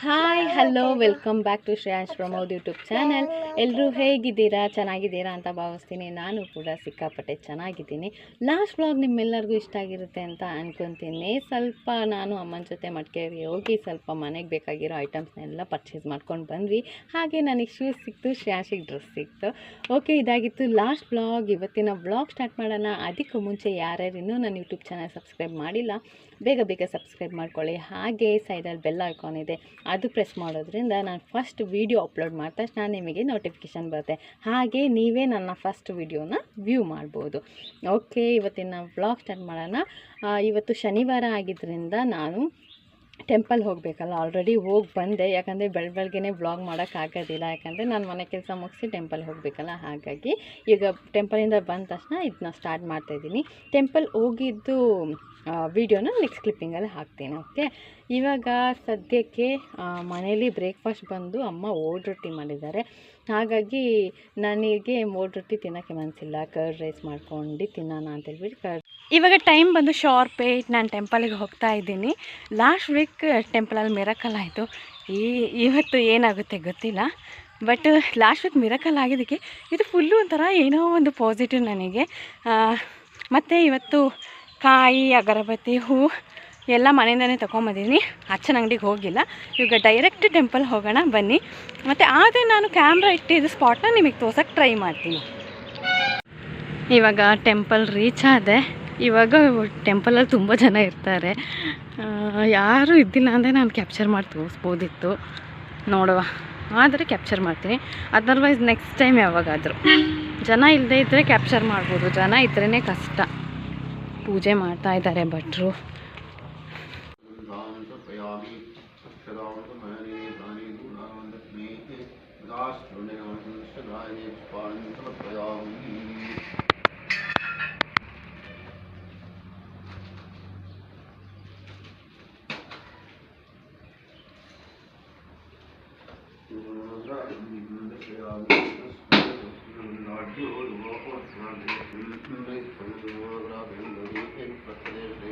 Hi hello welcome back to Shreyansh Pramod YouTube channel ಎಲ್ಲರೂ ಹೇಗಿದ್ದೀರಾ? ಚೆನ್ನಾಗಿದ್ದೀರಾ ಅಂತ ಭಾವಿಸ್ತೀನಿ. ನಾನು ಕೂಡ ಸಿಕ್ಕಾಪಟ್ಟೆ ಚೆನ್ನಾಗಿದ್ದೀನಿ. ಲಾಸ್ಟ್ ಬ್ಲಾಗ್ ನಿಮ್ಮೆಲ್ಲರಿಗೂ ಇಷ್ಟ ಆಗಿರುತ್ತೆ ಅಂತ ಅನ್ಕೊತೀನಿ. ಸ್ವಲ್ಪ ನಾನು ಅಮ್ಮನ ಜೊತೆ ಮಡಿಕೇರಿ ಹೋಗಿ ಸ್ವಲ್ಪ ಮನೆಗೆ ಬೇಕಾಗಿರೋ ಐಟಮ್ಸ್ನೆಲ್ಲ ಪರ್ಚೇಸ್ ಮಾಡ್ಕೊಂಡು ಬಂದ್ವಿ. ಹಾಗೆ ನನಗೆ ಶೂಸ್ ಸಿಕ್ತು ಶ್ರೇಯಾಂಶಿಗೆ ಡ್ರೆಸ್ ಸಿಕ್ತು. ಓಕೆ ಇದಾಗಿತ್ತು ಲಾಸ್ಟ್ ಬ್ಲಾಗ್ ಇವತ್ತಿನ ಬ್ಲಾಗ್ ಸ್ಟಾರ್ಟ್ ಮಾಡೋಣ. ಅದಕ್ಕೂ ಮುಂಚೆ ಯಾರ್ಯಾರು ಇನ್ನೂ ನನ್ನ ಯೂಟ್ಯೂಬ್ ಚಾನಲ್ ಸಬ್ಸ್ಕ್ರೈಬ್ ಮಾಡಿಲ್ಲ ಬೇಗ ಬೇಗ ಸಬ್ಸ್ಕ್ರೈಬ್ ಮಾಡ್ಕೊಳ್ಳಿ. ಹಾಗೆ ಸೈಡಲ್ಲಿ ಬೆಲ್ ಐಕಾನ್ ಇದೆ. ಅದು ಪ್ರೆಸ್ ಮಾಡೋದ್ರಿಂದ ನಾನು ಫಸ್ಟ್ ವೀಡಿಯೋ ಅಪ್ಲೋಡ್ ಮಾಡಿದ ತಕ್ಷಣ ನಿಮಗೆ ನೋಟಿಫಿಕೇಷನ್ ಬರುತ್ತೆ. ಹಾಗೆ ನೀವೇ ನನ್ನ ಫಸ್ಟ್ ವೀಡಿಯೋನ ವ್ಯೂ ಮಾಡ್ಬೋದು. ಓಕೆ ಇವತ್ತಿನ ವ್ಲಾಗ್ ಸ್ಟಾರ್ಟ್ ಮಾಡೋಣ. ಇವತ್ತು ಶನಿವಾರ ಆಗಿದ್ದರಿಂದ ನಾನು ಟೆಂಪಲ್ ಹೋಗಬೇಕಲ್ಲ ಆಲ್ರೆಡಿ ಹೋಗಿ ಬಂದೆ. ಯಾಕಂದರೆ ಬೆಳ ಬೆಳಗ್ಗೆನೇ ವ್ಲಾಗ್ ಮಾಡೋಕ್ಕಾಗೋದಿಲ್ಲ ಯಾಕಂದರೆ ನಾನು ಮನೆ ಕೆಲಸ ಮುಗಿಸಿ ಟೆಂಪಲ್ ಹೋಗಬೇಕಲ್ಲ, ಹಾಗಾಗಿ ಈಗ ಟೆಂಪಲಿಂದ ಬಂದ ತಕ್ಷಣ ಇದನ್ನ ಸ್ಟಾರ್ಟ್ ಮಾಡ್ತಾಯಿದ್ದೀನಿ ಟೆಂಪಲ್ ಹೋಗಿದ್ದು ವೀಡಿಯೋನ ನೆಕ್ಸ್ಟ್ ಕ್ಲಿಪ್ಪಿಂಗಲ್ಲಿ ಹಾಕ್ತೀನಿ ಓಕೆ ಇವಾಗ ಸದ್ಯಕ್ಕೆ ಮನೇಲಿ ಬ್ರೇಕ್ಫಾಸ್ಟ್ ಬಂದು ಅಮ್ಮ ಓಡ್ ರೊಟ್ಟಿ ಮಾಡಿದ್ದಾರೆ. ಹಾಗಾಗಿ ನನಗೆ ಓಡ್ ರೊಟ್ಟಿ ತಿನ್ನೋಕ್ಕೆ ಮನಸ್ಸಿಲ್ಲ ಕರ್ಡ್ ರೈಸ್ ಮಾಡ್ಕೊಂಡು ತಿನ್ನೋಣ ಅಂತೇಳ್ಬಿಟ್ಟು ಕರ್ ಇವಾಗ ಟೈಮ್ ಬಂದು ಶಾರ್ಪ್ ಶಾರ್ಪೇಟ್ ನಾನು ಟೆಂಪಲಿಗೆ ಹೋಗ್ತಾ ಇದ್ದೀನಿ. ಲಾಸ್ಟ್ ವೀಕ್ ಟೆಂಪಲಲ್ಲಿ ಮಿರಕಲ್ ಆಯಿತು. ಈ, ಇವತ್ತು ಏನಾಗುತ್ತೆ ಗೊತ್ತಿಲ್ಲ. ಬಟ್ ಲಾಸ್ಟ್ ವೀಕ್ ಮಿರಕಲ್ ಆಗಿದ್ದಕ್ಕೆ ಇದು ಫುಲ್ಲು ಒಂಥರ ಏನೋ ಒಂದು ಪಾಸಿಟಿವ್ ನನಗೆ. ಮತ್ತು ಇವತ್ತು ಕಾಯಿ, ಅಗರಬತ್ತಿ, ಹೂ ಎಲ್ಲ ಮನೆಯಿಂದನೇ ತೊಗೊಂಬಂದಿದ್ದೀನಿ. ಅಚ್ಚನ ಅಂಗಡಿಗೆ ಹೋಗಿಲ್ಲ. ಇವಾಗ ಡೈರೆಕ್ಟ್ ಟೆಂಪಲ್ ಹೋಗೋಣ, ಬನ್ನಿ. ಮತ್ತು ಆದರೆ ನಾನು ಕ್ಯಾಮ್ರಾ ಇಟ್ಟಿದ್ದು ಸ್ಪಾಟ್ನ ನಿಮಗೆ ತೋರ್ಸೋಕ್ಕೆ ಟ್ರೈ ಮಾಡ್ತೀನಿ. ಇವಾಗ ಟೆಂಪಲ್ ರೀಚ್ ಆದೆ. ಇವಾಗ ಟೆಂಪಲಲ್ಲಿ ತುಂಬ ಜನ ಇರ್ತಾರೆ. ಯಾರೂ ಇದ್ದಿಲ್ಲ ಅಂದರೆ ನಾನು ಕ್ಯಾಪ್ಚರ್ ಮಾಡಿ ತೋರಿಸ್ಬೋದಿತ್ತು. ನೋಡುವ. ಆದರೆ ಕ್ಯಾಪ್ಚರ್ ಮಾಡ್ತೀನಿ. ಅದರ್ವೈಸ್ ನೆಕ್ಸ್ಟ್ ಟೈಮ್ ಯಾವಾಗಾದರೂ. ಜನ ಇಲ್ಲದೇ ಇದ್ದರೆ ಕ್ಯಾಪ್ಚರ್ ಮಾಡ್ಬೋದು. ಜನ ಇದ್ರೇ ಕಷ್ಟ. पूजे मारता है इधर है Thank you. Lord, walk on, run, and run, and run, and run, and run, and run, and run, and run,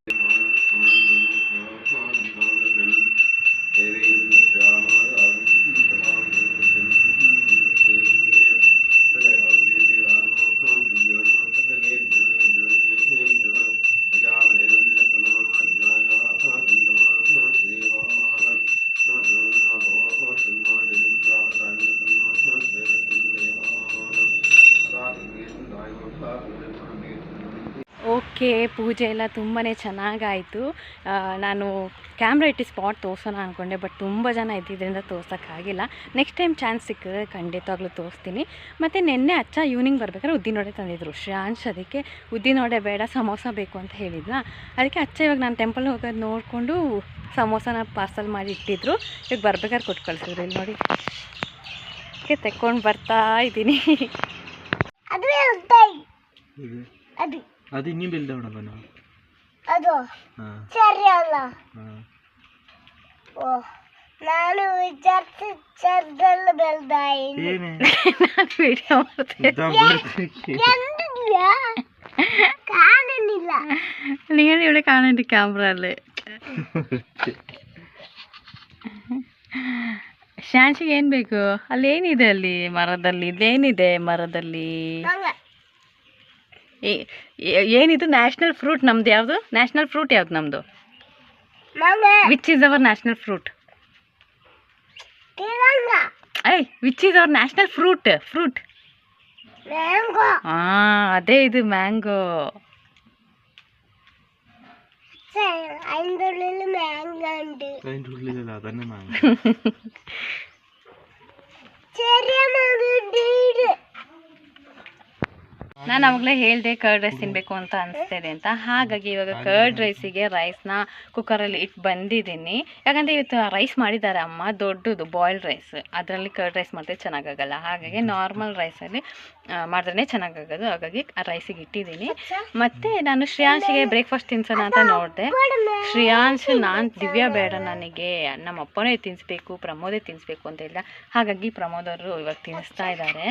okay ಪೂಜೆ ಎಲ್ಲ ತುಂಬಾ ಚೆನ್ನಾಗಾಯಿತು. ನಾನು ಕ್ಯಾಮ್ರಾ ಇಟ್ಟು ಸ್ಪಾಟ್ ತೋರ್ಸೋಣ ಅಂದ್ಕೊಂಡೆ ಬಟ್ ತುಂಬ ಜನ ಇದ್ದಿದ್ದರಿಂದ ತೋರ್ಸೋಕ್ಕಾಗಿಲ್ಲ. ನೆಕ್ಸ್ಟ್ ಟೈಮ್ ಚಾನ್ಸ್ ಸಿಕ್ಕಿದ್ರೆ ಖಂಡಿತವಾಗ್ಲೂ ತೋರಿಸ್ತೀನಿ. ಮತ್ತು ನಿನ್ನೆ ಅಚ್ಚ ಈವ್ನಿಂಗ್ ಬರ್ಬೇಕಾದ್ರೆ ಉದ್ದಿನೋಡೆ ತಂದಿದ್ರು. ಶ್ರೇಯಾಂಶ್ ಅದಕ್ಕೆ ಉದ್ದಿನೋಡೆ ಬೇಡ ಸಮೋಸ ಬೇಕು ಅಂತ ಹೇಳಿದ್ನ? ಅದಕ್ಕೆ ಅಚ್ಚ ಇವಾಗ ನಾನು ಟೆಂಪಲ್ ಹೋಗೋದು ನೋಡಿಕೊಂಡು ಸಮೋಸನ ಪಾರ್ಸಲ್ ಮಾಡಿ ಇಟ್ಟಿದ್ರು. ಇವಾಗ ಬರ್ಬೇಕಾದ್ರೆ ಕೊಟ್ಟು ಕಳಿಸಿದ್ರು. ಇಲ್ಲಿ ನೋಡಿ. ಅದಕ್ಕೆ ತೆಕ್ಕೊಂಡು ಬರ್ತಾ ಇದ್ದೀನಿ. ಅದು. ಹೇಳ್ತಾಯಿ ಅದು ಅದು ಇನ್ನೂ ಬೆಲ್ದವಣವನು ಅದು ಹಾಂ ಸರಿ ಅಲ್ಲ ಹಾಂ ಓ ನಾನು ವಿಚಾರಿಸಿ ಚರ್ದಲ್ಲಿ ಬೆಳ್ದಾಯಿ ಏನೇ ನಾನು ವಿಡಿಯೋ ಮಾಡ್ತೀನಿ ಎಂದಿದ್ಯಾ ಕಾಣಲಿಲ್ಲ നിങ്ങൾ ഇവിടെ കാണുന്നുണ്ട് ക്യാമറയില് ಶಾನ್ಸಿಗೆ ಏನು ಬೇಕು ಅಲ್ಲಿ ಏನಿದೆ ಅಲ್ಲಿ ಮರದಲ್ಲಿ ಇದೇನಿದೆ ಮರದಲ್ಲಿ ಮಂಗ ಏ- ಏ- ಏನಿದು ನ್ಯಾಷನಲ್ ಫ್ರೂಟ್ ನಮ್ದು ಯಾವುದು ನ್ಯಾಷನಲ್ ಫ್ರೂಟ್ ಯಾವ್ದು ನಮ್ಮದು which is our national fruit I which is our national fruit fruit ಹಾಂ ಅದೇ ಇದು ಮ್ಯಾಂಗೋ ಮ್ಯಾಂಗೋ ನಾನು ಅವಾಗಲೇ ಹೇಳಿದೆ ಕರ್ಡ್ ರೈಸ್ ತಿನ್ನಬೇಕು ಅಂತ ಅನಿಸ್ತಿದೆ ಅಂತ. ಹಾಗಾಗಿ ಇವಾಗ ಕರ್ಡ್ ರೈಸಿಗೆ ರೈಸ್ನ ಕುಕ್ಕರಲ್ಲಿ ಇಟ್ಟು ಬಂದಿದ್ದೀನಿ. ಯಾಕಂದರೆ ಇವತ್ತು ರೈಸ್ ಮಾಡಿದ್ದಾರೆ ಅಮ್ಮ, ದೊಡ್ಡದು ಬಾಯ್ಲ್ಡ್ ರೈಸ್ ಅದರಲ್ಲಿ ಕರ್ಡ್ ರೈಸ್ ಮಾಡಿದ್ರೆ ಚೆನ್ನಾಗಾಗಲ್ಲ. ಹಾಗಾಗಿ ನಾರ್ಮಲ್ ರೈಸಲ್ಲಿ ಮಾಡಿದ್ರೆ ಚೆನ್ನಾಗಾಗೋದು. ಹಾಗಾಗಿ ಆ ರೈಸಿಗೆ ಇಟ್ಟಿದ್ದೀನಿ. ಮತ್ತು ನಾನು ಶ್ರೇಯಾಂಶಿಗೆ ಬ್ರೇಕ್ಫಾಸ್ಟ್ ತಿನ್ಸೋಣ ಅಂತ ನೋಡಿದೆ. ಶ್ರೇಯಾಂಶ್, ನಾನು, ದಿವ್ಯಾ ಬೇಡ ನನಗೆ. ನಮ್ಮ ಅಪ್ಪನೇ ತಿನ್ನಿಸ್ಬೇಕು ಪ್ರಮೋದೇ ತಿನ್ನಿಸ್ಬೇಕು ಅಂತ ಇಲ್ಲ. ಹಾಗಾಗಿ ಪ್ರಮೋದ್ ಅವರು ಇವಾಗ ತಿನ್ನಿಸ್ತಾ ಇದ್ದಾರೆ.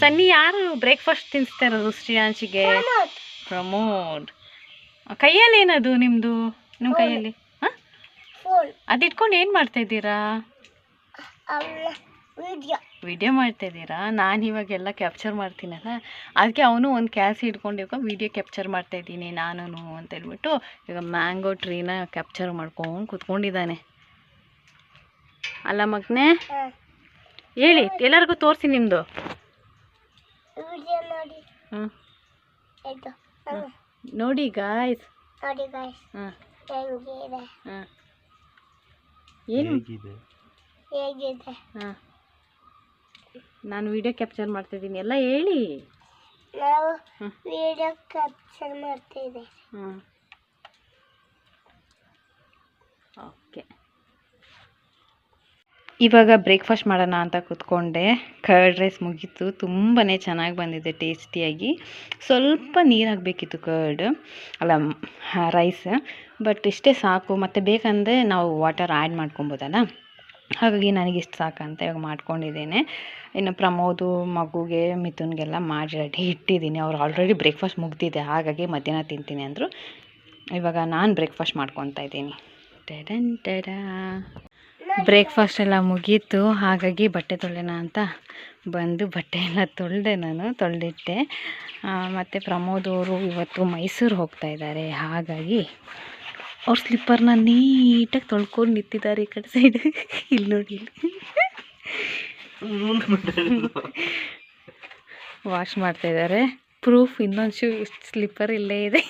ಸನ್ನಿ ಯಾರು ಬ್ರೇಕ್ಫಾಸ್ಟ್ ತಿನ್ನಿಸ್ತಾ ಇರೋದು ಶ್ರೀಯಾಂಶಿಗೆ? ಪ್ರಮೋದ್. ಕೈಯಲ್ಲಿ ಏನದು ನಿಮ್ಮದು ನಿಮ್ಮ ಕೈಯಲ್ಲಿ? ಹಾಂ? ಫೋನ್ ಅದಿಟ್ಕೊಂಡು ಏನು ಮಾಡ್ತಾ ಇದ್ದೀರಾ? ವಿಡಿಯೋ ವಿಡಿಯೋ ಮಾಡ್ತಾ ಇದ್ದೀರಾ? ನಾನು ಇವಾಗೆಲ್ಲ ಕ್ಯಾಪ್ಚರ್ ಮಾಡ್ತೀನಲ್ಲ ಅದಕ್ಕೆ ಅವನು ಒಂದು ಕ್ಯಾಲ್ಸಿ ಹಿಡ್ಕೊಂಡು ಇವಾಗ ವಿಡಿಯೋ ಕ್ಯಾಪ್ಚರ್ ಮಾಡ್ತಾ ಇದ್ದೀನಿ ನಾನು ಅಂತ ಹೇಳ್ಬಿಟ್ಟು ಈಗ ಮ್ಯಾಂಗೋ ಟ್ರೀನ ಕ್ಯಾಪ್ಚರ್ ಮಾಡ್ಕೊಂಡು ಕೂತ್ಕೊಂಡಿದ್ದಾನೆ. ಅಲ್ಲ ಮಗನೇ? ಹೇಳಿ ಎಲ್ಲರಿಗೂ ತೋರಿಸಿ ನಿಮ್ಮದು ವಿಡಿಯೋ ನೋಡಿ. ಹ್ಞೂ ಆಯ್ತು ಹ್ಮ್. ನೋಡಿ ಗಾಯ್ಸ್ ನೋಡಿ ಗಾಯ್ಸ್ ಹಾಂ. ಹೆಂಗಿದೆ? ಹಾಂ. ಏನು? ಹೇಗಿದೆ? ಹೇಗಿದೆ? ಹಾಂ. ನಾನು ವಿಡಿಯೋ ಕ್ಯಾಪ್ಚರ್ ಮಾಡ್ತಿದ್ದೀನಿ. ಎಲ್ಲ ಹೇಳಿ. ನಾವು. ವಿಡಿಯೋ ಕ್ಯಾಪ್ಚರ್ ಮಾಡ್ತಿದ್ದೆ ಹಾಂ. ಓಕೆ. ಇವಾಗ ಬ್ರೇಕ್ಫಾಸ್ಟ್ ಮಾಡೋಣ ಅಂತ ಕೂತ್ಕೊಂಡೆ. ಕರ್ಡ್ ರೈಸ್ ಮುಗೀತು. ತುಂಬಾ ಚೆನ್ನಾಗಿ ಬಂದಿದೆ ಟೇಸ್ಟಿಯಾಗಿ. ಸ್ವಲ್ಪ ನೀರು ಹಾಕಬೇಕಿತ್ತು ಕರ್ಡ್ ಅಲ್ಲ ರೈಸ್ ಬಟ್ ಇಷ್ಟೇ ಸಾಕು. ಮತ್ತು ಬೇಕಂದರೆ ನಾವು ವಾಟರ್ ಆ್ಯಡ್ ಮಾಡ್ಕೊಬೋದಲ್ಲ? ಹಾಗಾಗಿ ನನಗೆ ಸಾಕು ಸಾಕಂತ ಇವಾಗ ಮಾಡ್ಕೊಂಡಿದ್ದೇನೆ. ಇನ್ನು ಪ್ರಮೋದು, ಮಗುಗೆ, ಮಿಥುನ್ಗೆಲ್ಲ ಮಾಡಿ ರೆಡಿ ಇಟ್ಟಿದ್ದೀನಿ. ಅವ್ರು ಆಲ್ರೆಡಿ ಬ್ರೇಕ್ಫಾಸ್ಟ್ ಮುಗ್ದಿದೆ. ಹಾಗಾಗಿ ಮಧ್ಯಾಹ್ನ ತಿಂತೀನಿ ಅಂದರು. ಇವಾಗ ನಾನು ಬ್ರೇಕ್ಫಾಸ್ಟ್ ಮಾಡ್ಕೊತಾ ಇದ್ದೀನಿ. ಟಡನ್, ಟಡ. ಬ್ರೇಕ್ಫಾಸ್ಟ್ ಎಲ್ಲ ಮುಗೀತು. ಹಾಗಾಗಿ ಬಟ್ಟೆ ತೊಳೆಯೋಣ ಅಂತ ಬಂದು ಬಟ್ಟೆ ಎಲ್ಲ ತೊಳೆದೆ ನಾನು ತೊಳೆದಿಟ್ಟೆ. ಮತ್ತು ಪ್ರಮೋದ್ ಅವರು ಇವತ್ತು ಮೈಸೂರು ಹೋಗ್ತಾ ಇದ್ದಾರೆ. ಹಾಗಾಗಿ ಅವ್ರ ಸ್ಲಿಪ್ಪರ್ನ ನೀಟಾಗಿ ತೊಳ್ಕೊಂಡು ನಿಂತಿದ್ದಾರೆ ಈ ಕಡೆ ಸೈಡ್ ಇಲ್ಲಿ ನೋಡಿ ವಾಶ್ ಮಾಡ್ತಾ ಇದ್ದಾರೆ. ಪ್ರೂಫ್ ಇನ್ನೊಂದು ಶೂ ಸ್ಲಿಪ್ಪರ್ ಇಲ್ಲೇ ಇದೆ.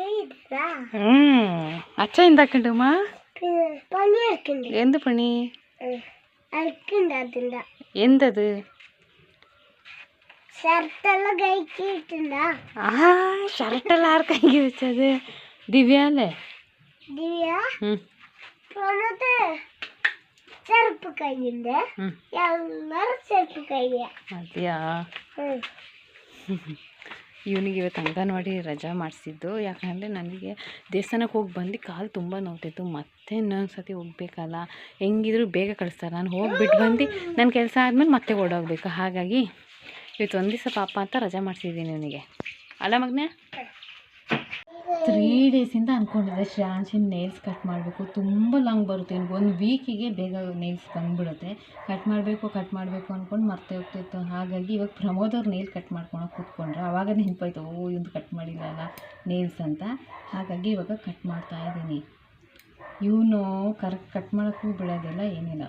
ಇಲ್ಲೇ ಇದ್ರಾ ಹ್ಞೂ ಅಚ್ಚ ಇಂದ ಹಾಕೊಂಡಮ್ಮ ಪನಿ ಹಾಕಿಂದ ಎಂದ ಪಣಿ ಅಲ್ಕಿಂದ ಅದಿಂದ ಎಂದದು ಶರ್ಟ್ ಎಲ್ಲ ಗೈಕಿ ಇವನಿಗೆ ಇವತ್ತು ಅಂಗನವಾಡಿ ರಜಾ ಮಾಡಿಸಿದ್ದು. ಯಾಕಂದರೆ ನನಗೆ ದೇವಸ್ಥಾನಕ್ಕೆ ಹೋಗಿ ಬಂದು ಕಾಲು ತುಂಬ ನೋವ್ತಿತ್ತು. ಮತ್ತೆ ಇನ್ನೊಂದು ಸತಿ ಹೋಗ್ಬೇಕಲ್ಲ? ಹೆಂಗಿದ್ರು ಬೇಗ ಕಳಿಸ್ತಾರೆ. ನಾನು ಹೋಗಿಬಿಟ್ಟು ಬಂದು ನನ್ನ ಕೆಲಸ ಆದಮೇಲೆ ಮತ್ತೆ ಓಡೋಗ್ಬೇಕು. ಹಾಗಾಗಿ ಇವತ್ತು ಒಂದು ದಿವಸ ಪಾಪ ಅಂತ ರಜಾ ಮಾಡಿಸಿದ್ದೀನಿ ಇವನಿಗೆ. ಅಲ್ಲ ಮಗನೇ? ತ್ರೀ ಡೇಸಿಂದ ಅಂದ್ಕೊಂಡಿದ್ದೆ ಶ್ರಾಂಚಿನ ನೇಲ್ಸ್ ಕಟ್ ಮಾಡಬೇಕು. ತುಂಬ ಲಾಂಗ್ ಬರುತ್ತೆ. ಇನ್ನು ಒಂದು ವೀಕಿಗೆ ಬೇಗ ನೇಲ್ಸ್ ಬಂದುಬಿಡುತ್ತೆ. ಕಟ್ ಮಾಡಬೇಕು ಕಟ್ ಮಾಡಬೇಕು ಅಂದ್ಕೊಂಡು ಮರ್ತೇ ಹೋಗ್ತಿತ್ತು. ಹಾಗಾಗಿ ಇವಾಗ ಪ್ರಮೋದ್ ಅವ್ರು ನೇಲ್ ಕಟ್ ಮಾಡ್ಕೊಳಕ್ಕೆ ಕೂತ್ಕೊಂಡ್ರೆ. ಆವಾಗ ನೆನಪಾಯ್ತು, ಓ ಇದು ಕಟ್ ಮಾಡಿಲ್ಲಲ್ಲ ನೇಲ್ಸ್ ಅಂತ. ಹಾಗಾಗಿ ಇವಾಗ ಕಟ್ ಮಾಡ್ತಾ ಇದ್ದೀನಿ. ಇವನು ಕರೆಕ್ಟ್ ಕಟ್ ಮಾಡೋಕ್ಕೂ ಬಿಡೋದಿಲ್ಲ, ಏನಿಲ್ಲ.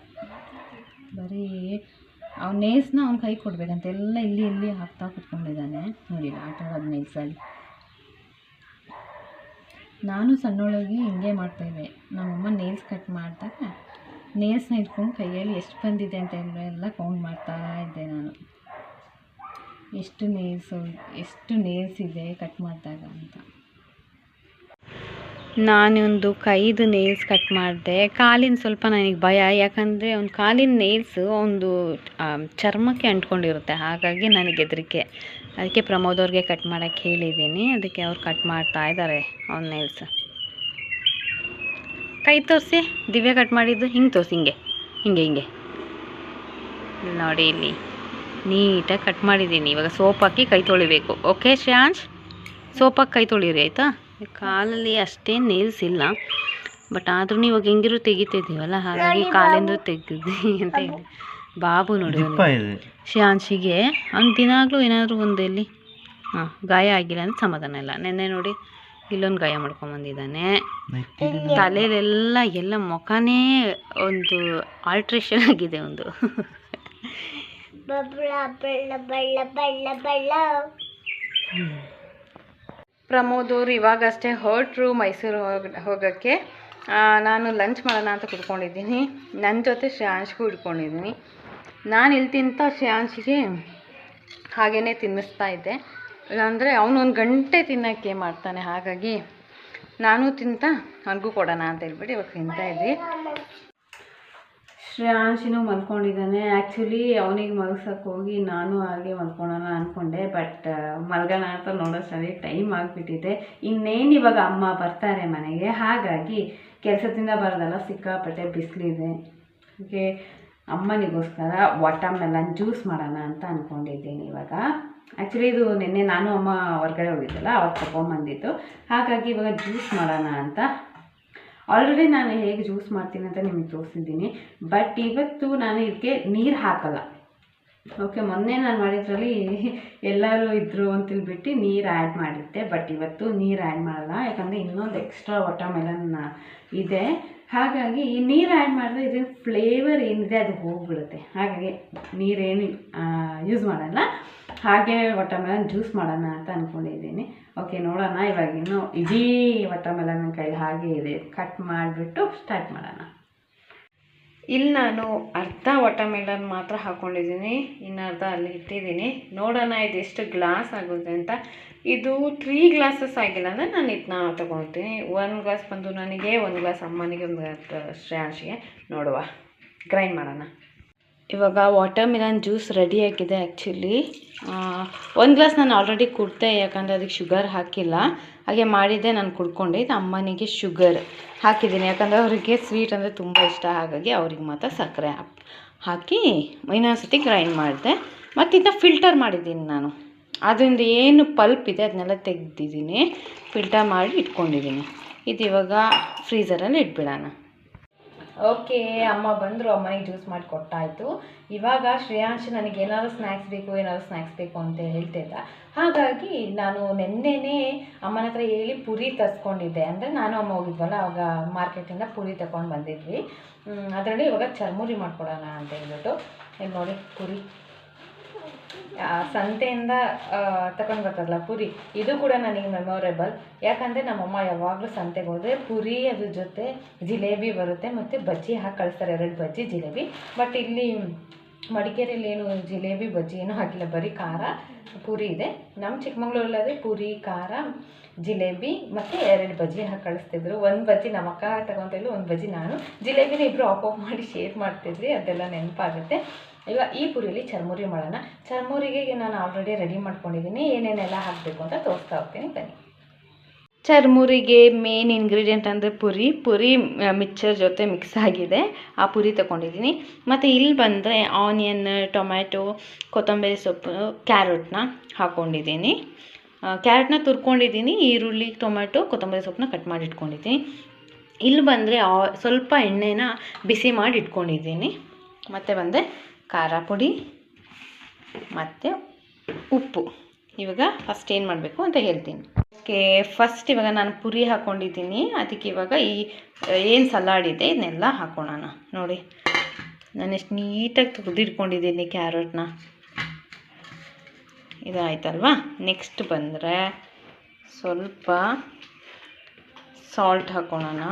ಬರೀ ಅವ್ನ ನೇಲ್ಸ್ನ ಅವ್ನ ಕೈ ಕೊಡ್ಬೇಕಂತ ಎಲ್ಲ ಇಲ್ಲಿ ಇಲ್ಲಿ ಹಾಕ್ತಾ ಕೂತ್ಕೊಂಡಿದ್ದಾನೆ. ನೋಡಿಲ್ಲ ಆಟ ಆಡೋದು ನೇಲ್ಸಲ್ಲಿ ನಾನು ಸಣ್ಣೊಳಗೆ ಹಿಂಗೆ ಮಾಡ್ತಾಯಿದ್ದೆ ನಮ್ಮಮ್ಮ ನೇಲ್ಸ್ ಕಟ್ ಮಾಡಿದಾಗ ನೇಲ್ಸ್ನ ಹಿಡ್ಕೊಂಡು ಕೈಯಲ್ಲಿ ಎಷ್ಟು ಬಂದಿದೆ ಅಂತ ಎಲ್ಲ ಎಲ್ಲ ಕೌಂಟ್ ಮಾಡ್ತಾ ಇದ್ದೆ ನಾನು. ಎಷ್ಟು ನೇಲ್ಸು ಎಷ್ಟು ನೇಲ್ಸ್ ಇದೆ ಕಟ್ ಮಾಡಿದಾಗ ಅಂತ. ನಾನೊಂದು ಕೈದು ನೇಲ್ಸ್ ಕಟ್ ಮಾಡಿದೆ. ಕಾಲಿನ ಸ್ವಲ್ಪ ನನಗೆ ಭಯ, ಯಾಕಂದರೆ ಒಂದು ಕಾಲಿನ ನೇಲ್ಸು ಒಂದು ಚರ್ಮಕ್ಕೆ ಅಂಟ್ಕೊಂಡಿರುತ್ತೆ. ಹಾಗಾಗಿ ನನಗೆ ಹೆದರಿಕೆ ಅದಕ್ಕೆ ಪ್ರಮೋದ್ ಅವ್ರಿಗೆ ಕಟ್ ಮಾಡೋಕ್ಕೆ ಹೇಳಿದ್ದೀನಿ ಅದಕ್ಕೆ ಅವ್ರು ಕಟ್ ಮಾಡ್ತಾ ಇದ್ದಾರೆ ಅವ್ನ ನೇಲ್ಸ್ ಕೈ ತೋರಿಸಿ. ದಿವ್ಯ ಕಟ್ ಮಾಡಿದ್ದು ಹಿಂಗೆ ತೋರಿಸಿ, ಹಿಂಗೆ ಹಿಂಗೆ ಹಿಂಗೆ. ನೋಡಿ ಇಲ್ಲಿ ನೀಟಾಗಿ ಕಟ್ ಮಾಡಿದ್ದೀನಿ ಇವಾಗ ಸೋಪ್ ಹಾಕಿ ಕೈ ತೊಳಿಬೇಕು. ಓಕೆ ಶ್ರೇಯಾಂಶ್ ಸೋಪ್ ಹಾಕಿ ಕೈ ತೊಳಿರಿ, ಆಯಿತಾ? ಕಾಲಲ್ಲಿ ಅಷ್ಟೇನು ನೇಲ್ಸ್ ಇಲ್ಲ ಬಟ್ ಆದ್ರೂ ಇವಾಗ ಹೆಂಗಿರು ತೆಗಿತಿದ್ದೀವಲ್ಲ ಹಾಗಾಗಿ ಕಾಲಿಂದ ತೆಗ್ದಿದ್ವಿ ಅಂತ ಹೇಳಿ. ಬಾಬು ನೋಡಿ ಶಾಂಶಿಗೆ ಅವ್ನು ದಿನಾಗಲೂ ಏನಾದರೂ ಒಂದು ಎಲ್ಲಿ ಹಾಂ ಗಾಯ ಆಗಿಲ್ಲ ಅಂತ ಸಮಾಧಾನ ಇಲ್ಲ. ನೆನ್ನೆ ನೋಡಿ ಇಲ್ಲೊಂದು ಗಾಯ ಮಾಡ್ಕೊಂಬಂದಿದ್ದಾನೆ ಬಂದಿದ್ದಾನೆ. ತಲೆಯಲ್ಲೆಲ್ಲ ಎಲ್ಲ ಮುಖನೇ ಒಂದು ಆಲ್ಟ್ರೇಷನ್ ಆಗಿದೆ ಒಂದು. ಬಬ್ಳ ಪ್ರಮೋದ್ ಅವರು ಇವಾಗಷ್ಟೇ ಹೊರಟ್ರು ಮೈಸೂರು ಹೋಗಿ, ಹೋಗೋಕ್ಕೆ ನಾನು ಲಂಚ್ ಮಾಡೋಣ ಅಂತ ಕುತ್ಕೊಂಡಿದ್ದೀನಿ. ನನ್ನ ಜೊತೆ ಶ್ರೇಯಾಂಶ್ಗೂ ಇಟ್ಕೊಂಡಿದ್ದೀನಿ. ನಾನು ಇಲ್ಲಿ ತಿಂತ ಶ್ರೇಯಾಂಶ್ಗೆ ಹಾಗೇ ತಿನ್ನಿಸ್ತಾ ಇದ್ದೆ. ಅಂದರೆ ಅವನು ಒಂದು ಗಂಟೆ ತಿನ್ನೋಕ್ಕೆ ಮಾಡ್ತಾನೆ, ಹಾಗಾಗಿ ನಾನು ತಿಂತ ನನಗೂ ಕೊಡೋಣ ಅಂತ ಹೇಳ್ಬಿಟ್ಟು ಇವಾಗ ತಿಂತಾ ಇದ್ವಿ. ಶ್ರೇಯಾಂಶಿನೂ ಮಲ್ಕೊಂಡಿದ್ದಾನೆ. ಆ್ಯಕ್ಚುಲಿ ಅವನಿಗೆ ಮಲಗ್ಸಕ್ಕೆ ಹೋಗಿ ನಾನು ಹಾಗೆ ಮಲ್ಕೊಳ್ಳೋಣ ಅಂದ್ಕೊಂಡೆ ಬಟ್ ಮಲ್ಗೋಣ ಅಂತ ನೋಡೋಷ್ಟರಲ್ಲಿ ಟೈಮ್ ಆಗಿಬಿಟ್ಟಿದೆ. ಇನ್ನೇನು ಇವಾಗ ಅಮ್ಮ ಬರ್ತಾರೆ ಮನೆಗೆ, ಹಾಗಾಗಿ ಕೆಲಸದಿಂದ ಬರೋದಲ್ಲ ಸಿಕ್ಕಾಪಟ್ಟೆ ಬಿಸಿಲಿದೆ. ಹಾಗೆ ಅಮ್ಮನಿಗೋಸ್ಕರ ವಾಟರ್ಮೆಲನ್ ಜ್ಯೂಸ್ ಮಾಡೋಣ ಅಂತ ಅಂದ್ಕೊಂಡಿದ್ದೀನಿ ಇವಾಗ. ಆ್ಯಕ್ಚುಲಿ ಇದು ನಿನ್ನೆ ನಾನು ಅಮ್ಮ ಹೊರಗಡೆ ಹೋಗಿದ್ದಲ್ಲ, ಅವಾಗ ತಗೊಂಬಂದಿತ್ತು ಹಾಗಾಗಿ ಇವಾಗ ಜ್ಯೂಸ್ ಮಾಡೋಣ ಅಂತ ಆಲ್ರೆಡಿ ನಾನು ಹೇಗೆ ಜ್ಯೂಸ್ ಮಾಡ್ತೀನಿ ಅಂತ ನಿಮಗೆ ತೋರಿಸಿದ್ದೀನಿ. ಬಟ್ ಇವತ್ತು ನಾನು ಇದಕ್ಕೆ ನೀರು ಹಾಕಲ್ಲ. ಓಕೆ ಮೊನ್ನೆ ನಾನು ಮಾಡಿದ್ರಲ್ಲಿ ಎಲ್ಲರೂ ಇದ್ದರು ಅಂತೇಳ್ಬಿಟ್ಟು ನೀರು ಆ್ಯಡ್ ಮಾಡಿದ್ದೆ. ಬಟ್ ಇವತ್ತು ನೀರು ಆ್ಯಡ್ ಮಾಡಲ್ಲ. ಯಾಕಂದರೆ ಇನ್ನೊಂದು ಎಕ್ಸ್ಟ್ರಾ ವಾಟರ್ಮೆಲನ್ ಇದೆ. ಹಾಗಾಗಿ ನೀರು ಆ್ಯಡ್ ಮಾಡಿದ್ರೆ ಇದ್ರ ಫ್ಲೇವರ್ ಏನಿದೆ ಅದು ಹೋಗ್ಬಿಡುತ್ತೆ. ಹಾಗಾಗಿ ನೀರೇನು ಯೂಸ್ ಮಾಡೋಲ್ಲ. ಹಾಗೆ ವಾಟರ್ಮೆಲನ್ ಜ್ಯೂಸ್ ಮಾಡೋಣ ಅಂತ ಅಂದ್ಕೊಂಡಿದ್ದೀನಿ ಓಕೆ ನೋಡೋಣ ಇವಾಗ ಇಡೀ ನನ್ನ ಕೈಲಿ ಹಾಗೆ ಇದೆ. ಕಟ್ ಮಾಡಿಬಿಟ್ಟು ಸ್ಟಾರ್ಟ್ ಮಾಡೋಣ. ಇಲ್ಲಿ ನಾನು ಅರ್ಧ ವಾಟರ್ಮೆಲನ್ ಮಾತ್ರ ಹಾಕ್ಕೊಂಡಿದ್ದೀನಿ ಇನ್ನು ಅರ್ಧ ಅಲ್ಲಿ ಇಟ್ಟಿದ್ದೀನಿ. ನೋಡೋಣ ಇದು ಎಷ್ಟು ಗ್ಲಾಸ್ ಆಗುತ್ತೆ ಅಂತ. ಇದು ತ್ರೀ ಗ್ಲಾಸಸ್ ಆಗಿಲ್ಲ ಅಂದರೆ ನಾನು ಇದನ್ನ ತೊಗೊಳ್ತೀನಿ. ಒಂದು ಗ್ಲಾಸ್ ಬಂದು ನನಗೆ, ಒಂದು ಗ್ಲಾಸ್ ಅಮ್ಮನಿಗೆ ಒಂದು ಗ್ಲಾಸ್ ಶ್ರೇಯಾಂಶಿಗೆ ನೋಡುವ. ಗ್ರೈಂಡ್ ಮಾಡೋಣ. ಇವಾಗ ವಾಟರ್ ಮಿಲನ್ ಜ್ಯೂಸ್ ರೆಡಿ ಆಗಿದೆ ಆ್ಯಕ್ಚುಲಿ ಒಂದು ಗ್ಲಾಸ್ ನಾನು ಆಲ್ರೆಡಿ ಕುಡ್ದೆ ಯಾಕಂದರೆ ಅದಕ್ಕೆ ಶುಗರ್ ಹಾಕಿಲ್ಲ. ಹಾಗೆ ಮಾಡಿದ್ದೆ, ನಾನು ಕುಡ್ಕೊಂಡೆ. ಅಮ್ಮನಿಗೆ ಶುಗರ್ ಹಾಕಿದ್ದೀನಿ. ಯಾಕಂದರೆ ಅವರಿಗೆ ಸ್ವೀಟ್ ಅಂದರೆ ತುಂಬ ಇಷ್ಟ. ಹಾಗಾಗಿ ಅವ್ರಿಗೆ ಮಾತ್ರ ಸಕ್ಕರೆ ಹಾಕಿ ಇನ್ನೊಂದು ಸತಿ ಗ್ರೈಂಡ್ ಮಾಡಿದೆ. ಮತ್ತು ಇದನ್ನ ಫಿಲ್ಟರ್ ಮಾಡಿದ್ದೀನಿ ನಾನು. ಅದರಿಂದ ಏನು ಪಲ್ಪ್ ಇದೆ ಅದನ್ನೆಲ್ಲ ತೆಗ್ದಿದ್ದೀನಿ. ಫಿಲ್ಟರ್ ಮಾಡಿ ಇಟ್ಕೊಂಡಿದ್ದೀನಿ. ಇದು ಇವಾಗ ಫ್ರೀಝರಲ್ಲಿ ಇಟ್ಬಿಡೋಣ. ಓಕೆ, ಅಮ್ಮ ಬಂದರು, ಅಮ್ಮನಿಗೆ ಜ್ಯೂಸ್ ಮಾಡಿ ಕೊಟ್ಟಾಯಿತು. ಇವಾಗ ಶ್ರೇಯಾಂಶ್ ನನಗೆ ಏನಾದ್ರು ಸ್ನ್ಯಾಕ್ಸ್ ಬೇಕು, ಏನಾದ್ರು ಸ್ನ್ಯಾಕ್ಸ್ ಬೇಕು ಅಂತ ಹೇಳ್ತಿದ್ದ. ಹಾಗಾಗಿ ನಾನು ನಿನ್ನೆನೇ ಅಮ್ಮನ ಹತ್ರ ಹೇಳಿ ಪುರಿ ತರಿಸ್ಕೊಂಡಿದ್ದೆ. ಅಂದರೆ ನಾನು ಅಮ್ಮ ಹೋಗಿದ್ವಲ್ಲ, ಅವಾಗ ಮಾರ್ಕೆಟಿಂದ ಪುರಿ ತಗೊಂಡು ಬಂದಿದ್ವಿ. ಅದರಲ್ಲಿ ಇವಾಗ ಚರ್ಮುರಿ ಮಾಡ್ಕೊಡೋಣ ಅಂತ ಹೇಳ್ಬಿಟ್ಟು. ಇಲ್ಲಿ ನೋಡಿ, ಪುರಿ. ಸಂತೆಯಿಂದ ತಗೊಂಡು ಬರ್ತಾರಲ್ಲ ಪುರಿ. ಇದು ಕೂಡ ನನಗೆ ಮೆಮೊರೇಬಲ್ ಯಾಕಂದರೆ ನಮ್ಮಮ್ಮ ಯಾವಾಗಲೂ ಸಂತೆಗೆ ಹೋದರೆ ಪುರಿ ಅದ್ರ ಜೊತೆ ಜಿಲೇಬಿ ಬರುತ್ತೆ ಮತ್ತು ಬಜ್ಜಿ ಹಾಕಿ ಕಳಿಸ್ತಾರೆ. ಎರಡು ಬಜ್ಜಿ, ಜಿಲೇಬಿ. ಬಟ್ ಇಲ್ಲಿ ಮಡಿಕೇರಿಯಲ್ಲಿ ಏನು ಜಿಲೇಬಿ, ಬಜ್ಜಿ ಏನೂ ಹಾಕಿಲ್ಲ. ಬರೀ ಖಾರ, ಪುರಿ ಇದೆ. ನಮ್ಮ ಚಿಕ್ಕಮಂಗ್ಳೂರಲ್ಲಿ ಪುರಿ, ಖಾರ, ಜಿಲೇಬಿ ಮತ್ತು ಎರಡು ಬಜ್ಜಿ ಹಾಕಿ ಕಳಿಸ್ತಿದ್ರು. ಒಂದು ಬಜ್ಜಿ ನಮ್ಮ ಅಕ್ಕ ತಗೊತಿದ್ಲು, ಒಂದು ಬಜ್ಜಿ ನಾನು. ಜಿಲೇಬಿನ ಇಬ್ಬರು ಆಫ್ ಆಫ್ ಮಾಡಿ ಶೇರ್ ಮಾಡ್ತಿದ್ವಿ. ಅದೆಲ್ಲ ನೆನಪಾಗುತ್ತೆ. ಇವಾಗ ಈ ಪುರಿಲಿ ಚರ್ಮುರಿ ಮಾಡೋಣ. ಚರ್ಮುರಿಗೆ ನಾನು ಆಲ್ರೆಡಿ ರೆಡಿ ಮಾಡ್ಕೊಂಡಿದ್ದೀನಿ ಏನೇನೆಲ್ಲ ಹಾಕಬೇಕು ಅಂತ ತೋರಿಸ್ತಾ ಹೋಗ್ತೀನಿ. ಬನ್ನಿ. ಚರ್ಮುರಿಗೆ ಮೇನ್ ಇಂಗ್ರೀಡಿಯೆಂಟ್ ಅಂದರೆ ಪುರಿ. ಪುರಿ ಮಿಕ್ಚರ್ ಜೊತೆ ಮಿಕ್ಸ್ ಆಗಿದೆ. ಆ ಪುರಿ ತೊಗೊಂಡಿದ್ದೀನಿ ಮತ್ತು ಇಲ್ಲಿ ಬಂದರೆ ಆನಿಯನ್ ಟೊಮ್ಯಾಟೊ ಕೊತ್ತಂಬರಿ ಸೊಪ್ಪು ಕ್ಯಾರೆಟ್ನ ಹಾಕ್ಕೊಂಡಿದ್ದೀನಿ ಕ್ಯಾರೆಟ್ನ ತುರ್ಕೊಂಡಿದ್ದೀನಿ ಈರುಳ್ಳಿ ಟೊಮ್ಯಾಟೊ ಕೊತ್ತಂಬರಿ ಸೊಪ್ಪನ್ನ ಕಟ್ ಮಾಡಿ ಇಟ್ಕೊಂಡಿದ್ದೀನಿ ಇಲ್ಲಿ ಬಂದರೆ ಸ್ವಲ್ಪ ಎಣ್ಣೆನ ಬಿಸಿ ಮಾಡಿ ಇಟ್ಕೊಂಡಿದ್ದೀನಿ ಮತ್ತು ಬಂದರೆ ಖಾರ ಪುಡಿ ಮತ್ತು ಉಪ್ಪು. ಇವಾಗ ಫಸ್ಟ್ ಏನು ಮಾಡಬೇಕು ಅಂತ ಹೇಳ್ತೀನಿ. ಓಕೆ ಫಸ್ಟ್ ಇವಾಗ ನಾನು ಪುರಿ ಹಾಕ್ಕೊಂಡಿದ್ದೀನಿ ಅದಕ್ಕೆ ಇವಾಗ ಈ, ಏನು ಸಲಾಡ್ ಇದೆ, ಇದನ್ನೆಲ್ಲ ಹಾಕೋಣ ನೋಡಿ, ನಾನು ಎಷ್ಟು ನೀಟಾಗಿ ತೆಗೆದಿಟ್ಕೊಂಡಿದ್ದೀನಿ ಕ್ಯಾರೆಟ್ನ ಇದಾಯ್ತಲ್ವಾ? ನೆಕ್ಸ್ಟ್ ಬಂದರೆ ಸ್ವಲ್ಪ ಸಾಲ್ಟ್ ಹಾಕ್ಕೊಳ್ಳೋಣ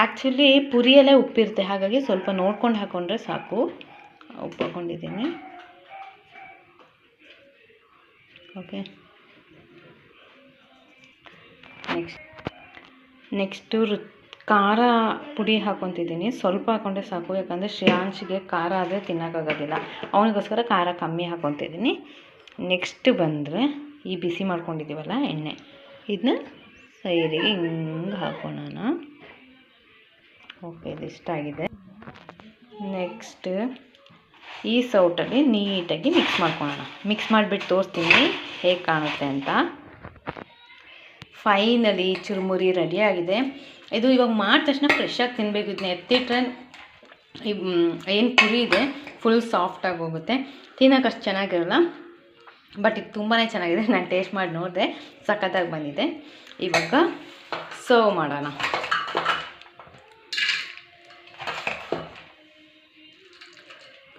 ಆ್ಯಕ್ಚುಲಿ ಪುರಿಯಲ್ಲೇ ಉಪ್ಪಿರುತ್ತೆ. ಹಾಗಾಗಿ ಸ್ವಲ್ಪ ನೋಡ್ಕೊಂಡು ಹಾಕ್ಕೊಂಡ್ರೆ ಸಾಕು. ಉಪ್ಪು ಹಾಕ್ಕೊಂಡಿದ್ದೀನಿ ಓಕೆ ನೆಕ್ಸ್ಟ್ ನೆಕ್ಸ್ಟು ರು ಖಾರ ಪುಡಿ ಹಾಕ್ಕೊತಿದ್ದೀನಿ ಸ್ವಲ್ಪ ಹಾಕ್ಕೊಂಡೆ ಸಾಕು, ಯಾಕಂದರೆ ಶ್ರೇಯಾಂಶಿಗೆ ಖಾರ ಆದರೆ ತಿನ್ನೋಕ್ಕಾಗೋದಿಲ್ಲ. ಅವನಿಗೋಸ್ಕರ ಖಾರ ಕಮ್ಮಿ ಹಾಕ್ಕೊತಿದ್ದೀನಿ ನೆಕ್ಸ್ಟ್ ಬಂದರೆ ಈ ಬಿಸಿ ಮಾಡ್ಕೊಂಡಿದ್ದೀವಲ್ಲ, ಎಣ್ಣೆ. ಇದನ್ನ ಸೈಡಿಗೆ ಹಿಂಗೆ ಹಾಕೋಣ ಓಕೆ ಇದಿಷ್ಟಾಗಿದೆ ನೆಕ್ಸ್ಟ್ ಈ ಸೌಟಲ್ಲಿ ನೀಟಾಗಿ ಮಿಕ್ಸ್ ಮಾಡ್ಕೊಳ್ಳೋಣ. ಮಿಕ್ಸ್ ಮಾಡಿಬಿಟ್ಟು ತೋರಿಸ್ತೀನಿ ಹೇಗೆ ಕಾಣುತ್ತೆ ಅಂತ. ಫೈನಲಿ ಚುರುಮುರಿ ರೆಡಿಯಾಗಿದೆ ಇದು ಇವಾಗ ಮಾಡಿದ ತಕ್ಷಣ ಫ್ರೆಶ್ಶಾಗಿ ತಿನ್ನಬೇಕು ಇದನ್ನ ಎತ್ತಿಟ್ರೆ ಏನು ಪುರಿ ಇದೆ ಫುಲ್ ಸಾಫ್ಟಾಗಿ ಹೋಗುತ್ತೆ. ತಿನ್ನೋಕೆ ಅಷ್ಟು ಚೆನ್ನಾಗಿರಲ್ಲ ಬಟ್ ಇದು ತುಂಬಾ ಚೆನ್ನಾಗಿದೆ. ನಾನು ಟೇಸ್ಟ್ ಮಾಡಿ ನೋಡಿದೆ, ಸಖತ್ತಾಗಿ ಬಂದಿದೆ. ಇವಾಗ ಸರ್ವ್ ಮಾಡೋಣ.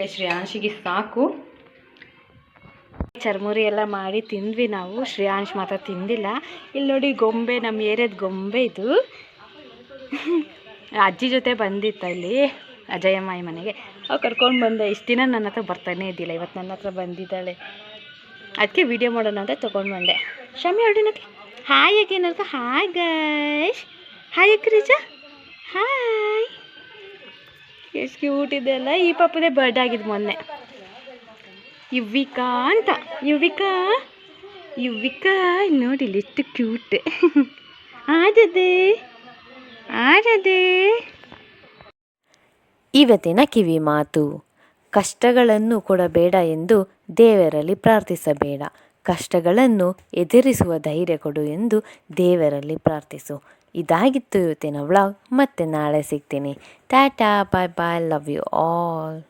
ಶ್ರೇಯಾಂಶಿಗೆ ಸಾಕು. ಚರ್ಮುರಿ ಎಲ್ಲ ಮಾಡಿ ತಿಂದ್ವಿ ನಾವು. ಶ್ರೇಯಾಂಶ್ ಮಾತ್ರ ತಿಂದಿಲ್ಲ. ಇಲ್ಲಿ ನೋಡಿ ಗೊಂಬೆ, ನಮ್ಮ ಏರಿಯಾದ ಗೊಂಬೆ ಇದು. ಅಜ್ಜಿ ಜೊತೆ ಬಂದಿತ್ತ ಇಲ್ಲಿ ಅಜಯಮ್ಮಾಯಿ ಮನೆಗೆ. ಅವು ಕರ್ಕೊಂಡು ಬಂದೆ, ಇಷ್ಟು ದಿನ ನನ್ನ ಹತ್ರ ಬರ್ತಾನೆ ಇದ್ದಿಲ್ಲ. ಇವತ್ತು ನನ್ನ ಹತ್ರ ಬಂದಿದ್ದಾಳೆ. ಅದಕ್ಕೆ ವಿಡಿಯೋ ಮಾಡೋಣ ಅಂತ ತೊಗೊಂಡು ಬಂದೆ. ಶಮಿ ಹೊಡಿನಕ್ಕೆ ಹಾಯ್ ಆಗೇನಲ್ಕ ಹಾಯ್ ಗೈಶ್ ಹಾಯ್ ಅಕ್ರಿಜ ಹಾಯ್ ಎಷ್ಟು ಕ್ಯೂಟ್ ಇದೆ ಅಲ್ಲ. ಈ ಪಾಪದೇ ಬರ್ಡೇ ಆಗಿದ್ದು ಮೊನ್ನೆ. ಯುವಿಕಾ ಅಂತ. ಯುವಿಕಾ? ಯುವಿಕಾ? ನೋಡಿ ಎಷ್ಟು ಕ್ಯೂಟ್ ಆಡದೆ ಆದದೆ ಇವತ್ತಿನ ಕಿವಿ ಮಾತು. ಕಷ್ಟಗಳನ್ನು ಕೊಡಬೇಡ ಎಂದು ದೇವರಲ್ಲಿ ಪ್ರಾರ್ಥಿಸಬೇಡ. ಕಷ್ಟಗಳನ್ನು ಎದುರಿಸುವ ಧೈರ್ಯ ಕೊಡು ಎಂದು ದೇವರಲ್ಲಿ ಪ್ರಾರ್ಥಿಸು. ಇದಾಗಿತ್ತು. ಇವತ್ತಿನ ವ್ಲಾಗ್ ಮತ್ತೆ ನಾಳೆ ಸಿಗ್ತೀನಿ. Tata bye bye love you all